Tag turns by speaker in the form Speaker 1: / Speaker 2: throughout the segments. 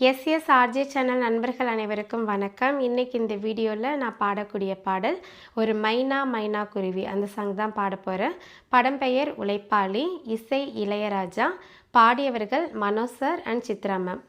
Speaker 1: SS RJ channel நண்பர்கள் அனைவருக்கும் வணக்கம். இன்றைக்கி இந்த வீடியோவில் நான் பாடக்கூடிய பாடல் ஒரு மைனா மைனா குருவி. அந்த சாங் தான் பாட போகிறேன் படம் பெயர் உழைப்பாளி இசை இளையராஜா பாடியவர்கள் மனோசர் அண்ட் சித்ரா மேம்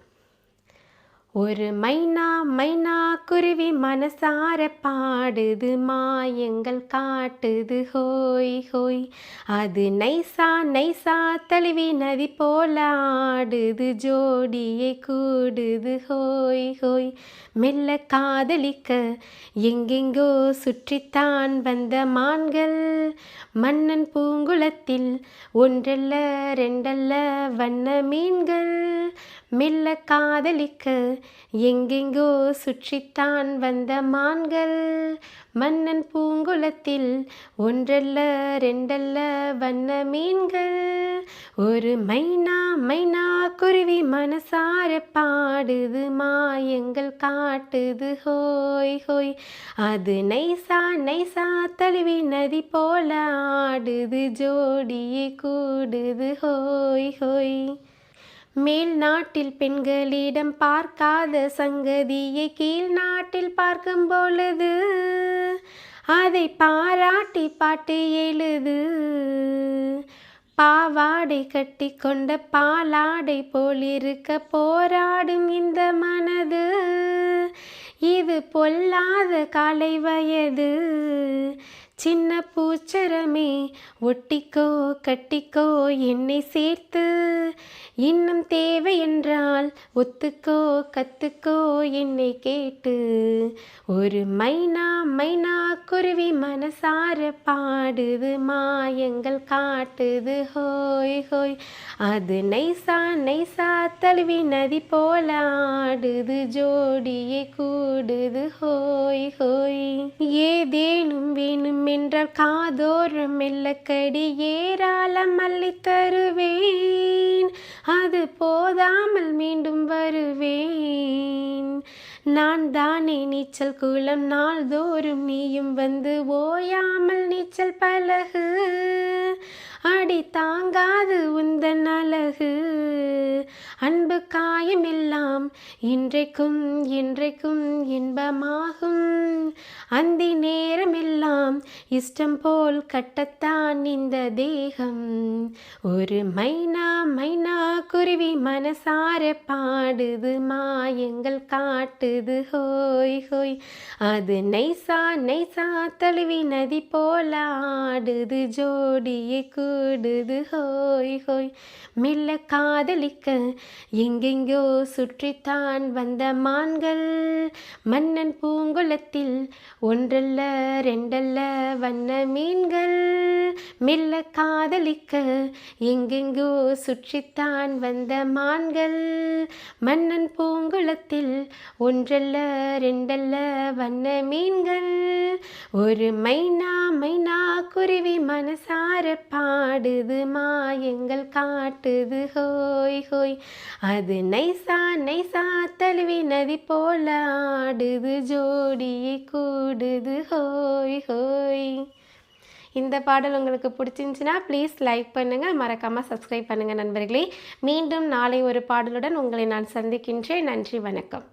Speaker 1: ஒரு மைனா மைனா குருவி மனசார பாடுது மாயங்கள் காட்டுது ஹோய் ஹோய். அது நைசா நைசா தழுவி நதி போல ஆடுது ஜோடியை கூடுது ஹோய் ஹோய். மெல்ல காதலிக்க எங்கெங்கோ சுற்றித்தான் வந்த மான்கள். மன்னன் பூங்குளத்தில் ஒன்றல்ல ரெண்டல்ல வண்ண மீன்கள். மெல்ல காதலிக்க எங்கெங்கோ சுற்றித்தான் வந்த மான்கள். மன்னன் பூங்குளத்தில் ஒன்றல்ல ரெண்டல்ல வண்ண மீன்கள். ஒரு மைனா மைனா குருவி மனசார பாடுது மாயங்கள் காட்டுது. ஹோய் ஹோய். அது நைசா நைசா தழுவி நதி போல ஆடுது ஜோடியே கூடுது. ஹோய் ஹோய். மேல் நாட்டில் பெண்களிடம் பார்க்காத சங்கதியை கீழ் நாட்டில் பார்க்கும் பொழுது அதை பாராட்டி பாட்டு எழுது. பாவாடை கட்டி கொண்ட பாலாடை போலிருக்க போராடும் இந்த மனது இது பொல்லாத காலை வயது. சின்ன பூச்சரமே ஒட்டிக்கோ கட்டிக்கோ என்னை சேர்த்து இன்னும் தேவை என்றால் ஒத்துக்கோ கத்துக்கோ என்னை கேட்டு. ஒரு மைனா மைனா குருவி மனசார பாடுது மாயங்கள் காட்டுது. ஹோய் ஹோய். அது நைசா நைசா தழுவி நதி போல ஆடுது ஜோடியை கூடுது. ஹோய் ஹோய். ஏதேனும் வேணும் என்றால் காதோரம் மெல்லக்கடி ஏராளம் அள்ளி தருவேன். போதாமல் மீண்டும் வருவேன். நான் தானே நீச்சல் குளம் நாள்தோறும் நீயும் வந்து ஓயாமல் நீச்சல் பழகு அடி தாங்காது உந்தன் அன்பு காயமெல்லாம் இன்றைக்கும் இன்றைக்கும் இன்பமாகும். அந்தி நேரமெல்லாம் இஷ்டம் போல் கட்டத்தான் இந்த தேகம். ஒரு மைனா மைனா குருவி மனசார பாடுது மாயங்கள் காட்டுது ஹோய் ஹோய். அது நைசா நைசா தழுவி நதி போல ஆடுது ஜோடியை கூடுது ஹோய் ஹோய். மெல்ல காதலிக்க எங்கெங்கோ சுற்றித்தான் வந்த மான்கள். மன்னன் பூங்குளத்தில் ஒன்றல்ல ரெண்டல்ல வண்ண மீன்கள். மெல்ல காதலிக்க எங்கெங்கோ சுற்றித்தான் வந்த மான்கள். மன்னன் பூங்குளத்தில் ஒன்றல்ல ரெண்டல்ல வண்ண மீன்கள். ஒரு மைனா மைனா குருவி மனசார பாடுது மாயங்கள் காட்டுது ஹோய் ஹோய். அது நைசா நைசா தழுவி நதி போல ஆடுது ஜோடியை கூடுது ஹோய் ஹோய். இந்த பாடல் உங்களுக்கு பிடிச்சிருந்துச்சின்னா ப்ளீஸ் லைக் பண்ணுங்கள் மறக்காமல் சப்ஸ்கிரைப் பண்ணுங்கள் நண்பர்களே. மீண்டும் நாளை ஒரு பாடலுடன் உங்களை நான் சந்திக்கின்றேன். நன்றி வணக்கம்.